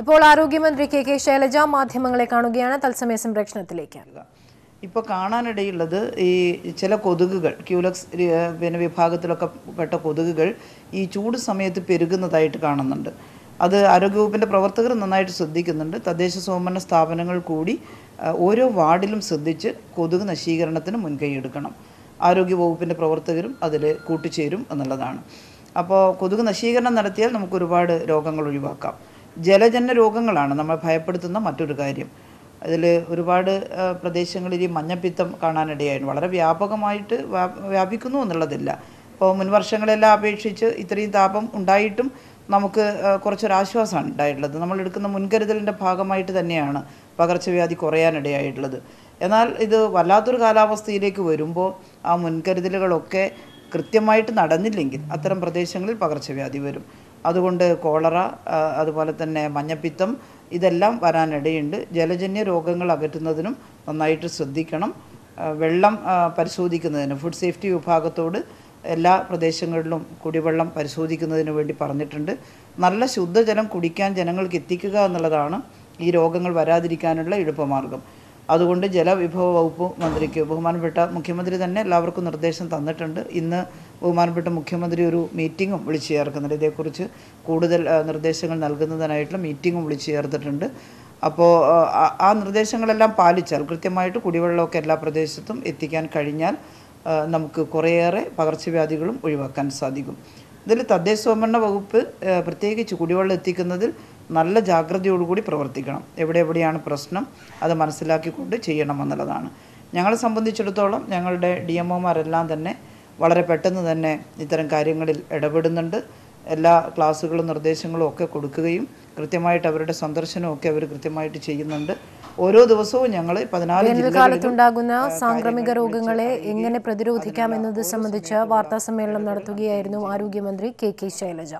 ഇപ്പോൾ ആരോഗ്യമന്ത്രി K K Shailaja മാധ്യമങ്ങളെ കാണുകയാണ്. തത്സമയ സംപ്രേഷണത്തിലേക്ക്. ഇപ്പോൾ കാണാനിടയുള്ളത് ഈ ചില കൊതുകുകൾ ക്യൂലക്സ് പിന്നെ വിഭാഗത്തിലൊക്കെ പെട്ട കൊതുകുകൾ ഈ ചൂട് സമയത്ത് പെരുകുന്നതായിട്ട് കാണുന്നുണ്ട്. അത് ആരോഗ്യവകുപ്പിന്റെ പ്രവർത്തകർ നന്നായിട്ട് ശ്രദ്ധിക്കുന്നുണ്ട്. തദ്ദേശ സ്വയംഭരണ സ്ഥാപനങ്ങൾ കൂടി ഓരോ വാർഡിലും ശ്രദ്ധിച്ച് കൊതുക് നശീകരണത്തിന് മുൻകൈ എടുക്കണം. ആരോഗ്യവകുപ്പിന്റെ പ്രവർത്തകരും അതിൽ കൂട്ടുചേരും എന്നുള്ളതാണ്. അപ്പോൾ കൊതുക് നശീകരണം നടത്തിയാൽ നമുക്ക് ഒരുപാട് രോഗങ്ങൾ ഒഴിവാക്കാം. ജലജന്യ രോഗങ്ങളാണ് നമ്മൾ ഭയപ്പെടുത്തുന്ന മറ്റൊരു കാര്യം. അതിൽ ഒരുപാട് പ്രദേശങ്ങളിൽ ഈ മഞ്ഞപ്പിത്തം കാണാനിടയായിരുന്നു വളരെ വ്യാപകമായിട്ട് വ്യാ- വ്യാപിക്കുന്നു എന്നുള്ളതില്ല. ഇപ്പോൾ മുൻവർഷങ്ങളെല്ലാം അപേക്ഷിച്ച് ഇത്രയും താപം ഉണ്ടായിട്ടും നമുക്ക് കുറച്ചൊരാശ്വാസമാണ് ഉണ്ടായിട്ടുള്ളത്. നമ്മൾ എടുക്കുന്ന മുൻകരുതലിന്റെ ഭാഗമായിട്ട് തന്നെയാണ് പകർച്ചവ്യാധി കുറയാനിടയായിട്ടുള്ളത്. എന്നാൽ ഇത് വല്ലാത്തൊരു കാലാവസ്ഥയിലേക്ക് വരുമ്പോൾ ആ മുൻകരുതലുകളൊക്കെ കൃത്യമായിട്ട് നടന്നില്ലെങ്കിൽ അത്തരം പ്രദേശങ്ങളിൽ പകർച്ചവ്യാധി വരും. അതുകൊണ്ട് കോളറ അതുപോലെ തന്നെ മഞ്ഞപ്പിത്തം ഇതെല്ലാം വരാനിടയുണ്ട്. ജലജന്യ രോഗങ്ങൾ അകറ്റുന്നതിനും നന്നായിട്ട് ശ്രദ്ധിക്കണം. വെള്ളം പരിശോധിക്കുന്നതിന് ഫുഡ് സേഫ്റ്റി വിഭാഗത്തോട് എല്ലാ പ്രദേശങ്ങളിലും കുടിവെള്ളം പരിശോധിക്കുന്നതിന് വേണ്ടി പറഞ്ഞിട്ടുണ്ട്. നല്ല ശുദ്ധജലം കുടിക്കാൻ ജനങ്ങൾക്ക് എത്തിക്കുക എന്നുള്ളതാണ് ഈ രോഗങ്ങൾ വരാതിരിക്കാനുള്ള എളുപ്പമാർഗം. അതുകൊണ്ട് ജലവിഭവ വകുപ്പ് മന്ത്രിക്ക് ബഹുമാനപ്പെട്ട മുഖ്യമന്ത്രി തന്നെ എല്ലാവർക്കും നിർദ്ദേശം തന്നിട്ടുണ്ട്. ഇന്ന് ബഹുമാനപ്പെട്ട മുഖ്യമന്ത്രി ഒരു മീറ്റിങ്ങും വിളിച്ചു ചേർക്കുന്നുണ്ട്. ഇതേക്കുറിച്ച് കൂടുതൽ നിർദ്ദേശങ്ങൾ നൽകുന്നതിനായിട്ടുള്ള മീറ്റിങ്ങും വിളിച്ചു ചേർത്തിട്ടുണ്ട്. അപ്പോൾ ആ, നിർദ്ദേശങ്ങളെല്ലാം പാലിച്ചാൽ കൃത്യമായിട്ട് കുടിവെള്ളമൊക്കെ എല്ലാ പ്രദേശത്തും എത്തിക്കാൻ കഴിഞ്ഞാൽ നമുക്ക് കുറേയേറെ പകർച്ചവ്യാധികളും ഒഴിവാക്കാൻ സാധിക്കും. ഇതിൽ തദ്ദേശ സ്വയംഭരണ വകുപ്പ് പ്രത്യേകിച്ച് കുടിവെള്ളം എത്തിക്കുന്നതിൽ നല്ല ജാഗ്രതയോടുകൂടി പ്രവർത്തിക്കണം. എവിടെ എവിടെയാണ് പ്രശ്നം അത് മനസ്സിലാക്കിക്കൊണ്ട് ചെയ്യണമെന്നുള്ളതാണ്. ഞങ്ങളെ സംബന്ധിച്ചിടത്തോളം ഞങ്ങളുടെ ഡി എം ഒമാരെല്ലാം തന്നെ വളരെ പെട്ടെന്ന് തന്നെ ഇത്തരം കാര്യങ്ങളിൽ ഇടപെടുന്നുണ്ട്. എല്ലാ ക്ലാസ്സുകളും നിർദ്ദേശങ്ങളും ഒക്കെ കൊടുക്കുകയും കൃത്യമായിട്ട് അവരുടെ സന്ദർശനമൊക്കെ അവർ കൃത്യമായിട്ട് ചെയ്യുന്നുണ്ട്. ഓരോ ദിവസവും ഞങ്ങൾ വേനൽക്കാലത്തുണ്ടാകുന്ന സാംക്രമിക രോഗങ്ങളെ എങ്ങനെ പ്രതിരോധിക്കാം എന്നത് സംബന്ധിച്ച് വാർത്താ സമ്മേളനം നടത്തുകയായിരുന്നു ആരോഗ്യമന്ത്രി കെ കെ ശൈലജ.